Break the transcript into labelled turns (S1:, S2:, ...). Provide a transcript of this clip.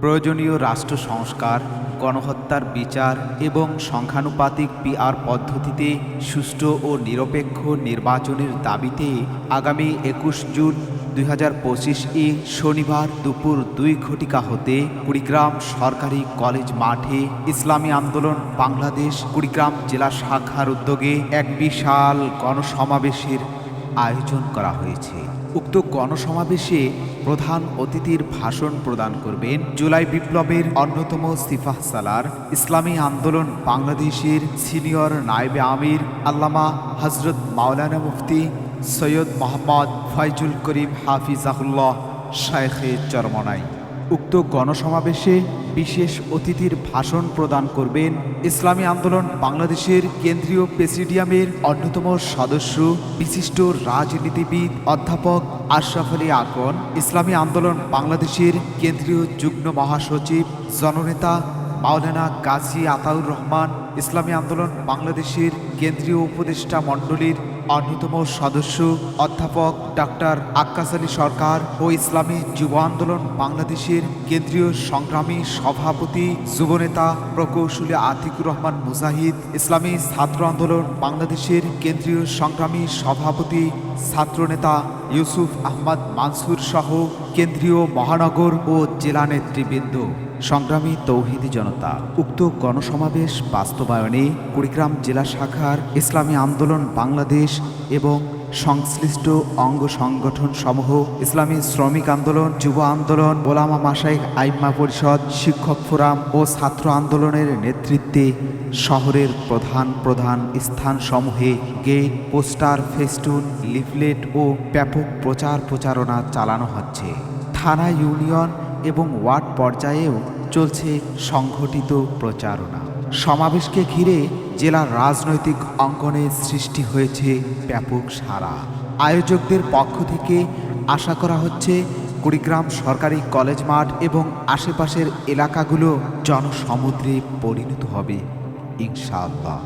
S1: প্রয়োজনীয় রাষ্ট্র সংস্কার, গণহত্যার বিচার এবং সংখ্যানুপাতিক পিআর পদ্ধতিতে সুষ্ঠু ও নিরপেক্ষ নির্বাচনের দাবিতে আগামী একুশ জুন দুই হাজার পঁচিশ ই শনিবার দুপুর দুই ঘটিকা হতে কুড়িগ্রাম সরকারি কলেজ মাঠে ইসলামী আন্দোলন বাংলাদেশ কুড়িগ্রাম জেলা শাখার উদ্যোগে এক বিশাল গণসমাবেশের আয়োজন করা হয়েছে। উক্ত গণসমাবেশে প্রধান অতিথির ভাষণ প্রদান করবেন জুলাই বিপ্লবের অন্যতম সিফাহ সালার, ইসলামী আন্দোলন বাংলাদেশের সিনিয়র নায়েবে আমির, আল্লামা হজরত মাওলানা মুফতি সৈয়দ মোহাম্মদ ফয়জুল করিম হাফিজাহুল্লাহ শায়েখে চরমনাই। উক্ত গণসমাবেশে বিশেষ অতিথির ভাষণ প্রদান করবেন ইসলামী আন্দোলন বাংলাদেশের কেন্দ্রীয় প্রেসিডিয়ামের অন্যতম সদস্য, বিশিষ্ট রাজনীতিবিদ অধ্যাপক আশরাফ আলী আকন, ইসলামী আন্দোলন বাংলাদেশের কেন্দ্রীয় যুগ্ম মহাসচিব, জননেতা মাওলানা গাজী আতাউর রহমান, ইসলামী আন্দোলন বাংলাদেশের কেন্দ্রীয় উপদেষ্টা মণ্ডলীর অন্যতম সদস্য অধ্যাপক ডাক্তার আক্কাস আলী সরকার ও ইসলামী যুব আন্দোলন বাংলাদেশের কেন্দ্রীয় সংগ্রামী সভাপতি যুবনেতা প্রকৌশলী আতিকুর রহমান মুজাহিদ, ইসলামী ছাত্র আন্দোলন বাংলাদেশের কেন্দ্রীয় সংগ্রামী সভাপতি, ছাত্রনেতা ইউসুফ আহমদ মানসুর সহ কেন্দ্রীয় মহানগর ও জেলা নেতৃবৃন্দ। সংগ্রামী তৌহিদি জনতা, উক্ত গণসমাবেশ বাস্তবায়নে কুড়িগ্রাম জেলা শাখার ইসলামী আন্দোলন বাংলাদেশ এবং সংশ্লিষ্ট অঙ্গ সংগঠন সমূহ ইসলামী শ্রমিক আন্দোলন, যুব আন্দোলন বোলামা মাসাইক আইম্মা পরিষদ, শিক্ষক ফোরাম ও ছাত্র আন্দোলনের নেতৃত্বে শহরের প্রধান প্রধান স্থানসমূহে গেট পোস্টার, ফেস্টুন, লিফলেট ও ব্যাপক প্রচার প্রচারণা চালানো হচ্ছে। থানা ইউনিয়ন এবং ওয়ার্ড পর্যায়েও চলছে সংঘটিত প্রচারণা। সমাবেশকে ঘিরে জেলার রাজনৈতিক অঙ্গনে সৃষ্টি হয়েছে ব্যাপক সারা আয়োজকদের পক্ষ থেকে আশা করা হচ্ছে কুড়িগ্রাম সরকারি কলেজ মাঠ এবং আশেপাশের এলাকাগুলো জনসমুদ্রে পরিণত হবে। ইনশাআল্লাহ।